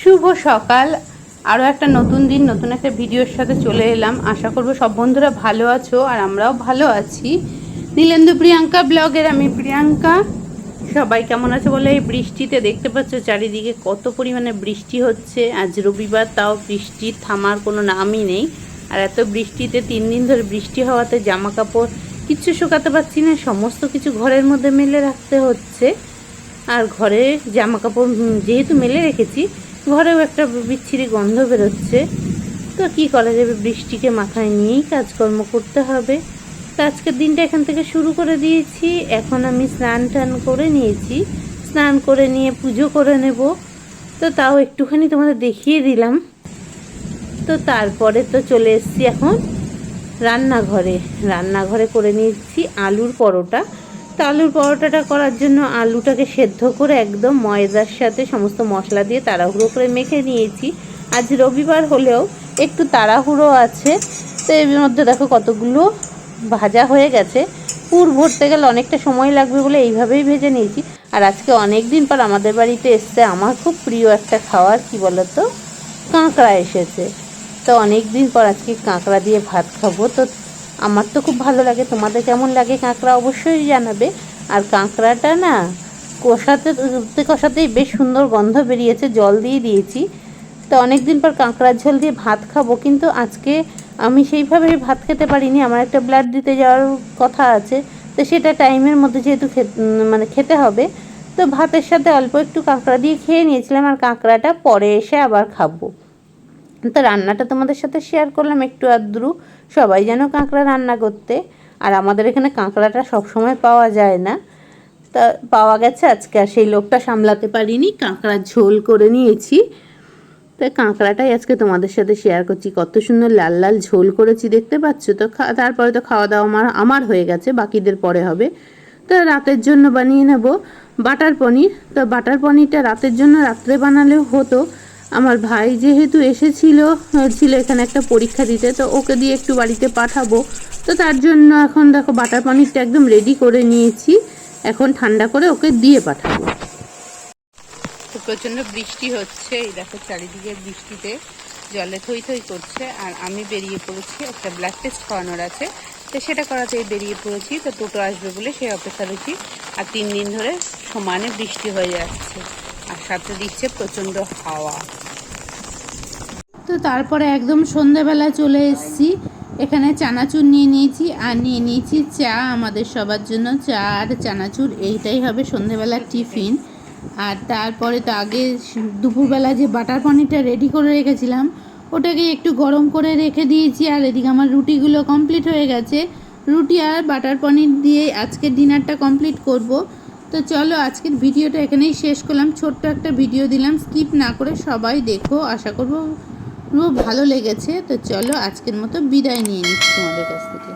শুভ সকাল। আরও একটা নতুন দিন, নতুন একটা ভিডিওর সাথে চলে এলাম। আশা করব সব বন্ধুরা ভালো আছো আর আমরাও ভালো আছি। নীলেন্দু প্রিয়াঙ্কা ব্লগের, আমি প্রিয়াঙ্কা। সবাই কেমন আছে বলে এই বৃষ্টিতে দেখতে পাচ্ছ চারিদিকে কত পরিমাণে বৃষ্টি হচ্ছে। আজ রবিবার, তাও বৃষ্টি থামার কোনো নামই নেই। আর এত বৃষ্টিতে তিন দিন ধরে বৃষ্টি হওয়াতে জামা কাপড় কিচ্ছু শুকাতে পারছি না, সমস্ত কিছু ঘরের মধ্যে মেলে রাখতে হচ্ছে। আর ঘরে জামা কাপড় যেহেতু মেলে রেখেছি ঘরেও একটা বিচ্ছিরি গন্ধ বেরোচ্ছে। তো কি করা যাবে? বৃষ্টিকে মাথায় নিয়েই কাজকর্ম করতে হবে। তো আজকের দিনটা এখান থেকে শুরু করে দিয়েছি। এখন আমি স্নান টান করে নিয়েছি। স্নান করে নিয়ে পুজো করে নেব। তো তাও একটুখানি তোমাদের দেখিয়ে দিলাম। তো তারপরে তো চলে এসেছি এখন রান্নাঘরে। রান্নাঘরে করে নিয়েছি আলুর পরোটা। তো আলুর পরোটাটা করার জন্য আলুটাকে সেদ্ধ করে একদম ময়দার সাথে সমস্ত মশলা দিয়ে তাড়াহুড়ো করে মেখে নিয়েছি। আজ রবিবার হলেও একটু তাড়াহুড়ো আছে। তো এর মধ্যে দেখো কতগুলো ভাজা হয়ে গেছে। পুর ভরতে গেলে অনেকটা সময় লাগবে বলে এইভাবেই ভেজে নিয়েছি। আর আজকে অনেক দিন পর আমাদের বাড়িতে এসছে আমার খুব প্রিয় একটা খাবার কি বলতো? কাঁকড়া এসেছে। তো অনেক দিন পর আজকে কাঁকড়া দিয়ে ভাত খাব। তো আমার তো খুব ভালো লাগে। তোমাদের কেমন লাগে কাঁকড়া অবশ্যই জানাবে। আর কাঁকড়াটা না কষাতে কষাতেই বেশ সুন্দর গন্ধ বেরিয়েছে, জল দিয়ে দিয়েছি। তো অনেক দিন পর কাঁকড়ার ঝোল দিয়ে ভাত খাব, কিন্তু আজকে আমি সেইভাবে ভাত খেতে পারিনি। আমার একটা ব্লাড দিতে যাওয়ার কথা আছে, তো সেটা টাইমের মধ্যে যেহেতু মানে খেতে হবে, তো ভাতের সাথে অল্প একটু কাঁকড়া দিয়ে খেয়ে নিয়েছিলাম আর কাঁকড়াটা পরে এসে আবার খাব। তো রান্নাটা তোমাদের সাথে শেয়ার করলাম একটু আদ্রু সবাই যেন কাঁকড়া রান্না করতে। আর আমাদের এখানে কাঁকড়াটা সবসময় পাওয়া যায় না। তা পাওয়া গেছে আজকে, আর সেই লোকটা সামলাতে পারিনি, কাঁকড়ার ঝোল করে নিয়েছি। তো কাঁকড়াটাই আজকে তোমাদের সাথে শেয়ার করছি। কত সুন্দর লাল লাল ঝোল করেছি, দেখতে পাচ্ছ? তো তারপরে তো খাওয়া দাওয়া আমার আমার হয়ে গেছে, বাকিদের পরে হবে। তো রাতের জন্য বানিয়ে নেব। বাটার পনির, তো বাটার পনিরটা রাতের জন্য রাত্রে বানালেও হতো। আমার ভাই যেহেতু এসেছিল ছিল এখানে একটা পরীক্ষা দিতে, তো ওকে দিয়ে একটু বাড়িতে পাঠাবো। তো তার জন্য এখন দেখো বাটার পনিরটা একদম রেডি করে নিয়েছি। এখন ঠান্ডা করে ওকে দিয়ে পাঠাবো। প্রচণ্ড বৃষ্টি হচ্ছে, এই দেখো চারিদিকে বৃষ্টিতে। জলে থই থই করছে, আর আমি বেরিয়ে পড়েছি, একটা ব্লাড টেস্ট করানোর আছে। তো সেটা করাতেই বেরিয়ে পড়েছি, তো টোটো আসবে বলে সেই অপেক্ষা রয়েছি। আর তিন দিন ধরে সমানে বৃষ্টি হয়ে যাচ্ছে। সাথে দিচ্ছে, প্রচণ্ড হাওয়া। তো তারপরে একদম সন্ধ্যাবেলা চলে এসেছি। এখানে চানাচুর নিয়ে নিয়েছি, আর নিয়ে নিয়েছি চা আমাদের সবার জন্য। চা আর চানাচুর, এইটাই হবে সন্ধ্যেবেলার টিফিন। আর তারপরে তো আগে দুপুরবেলা যে বাটার পনিরটা রেডি করে রেখেছিলাম ওটাকে একটু গরম করে রেখে দিয়েছি। আর এদিকে আমার রুটিগুলো কমপ্লিট হয়ে গেছে। রুটি আর বাটার পনির দিয়ে আজকের ডিনারটা কমপ্লিট করব। তো চলো আজকের ভিডিওটা এখানেই শেষ করলাম। ছোট্ট একটা ভিডিও দিলাম। স্কিপ না করে সবাই দেখো। আশা করব ভালো লেগেছে। তো চলো আজকের মতো বিদায় নিয়ে নিচ্ছি তোমাদের কাছ থেকে।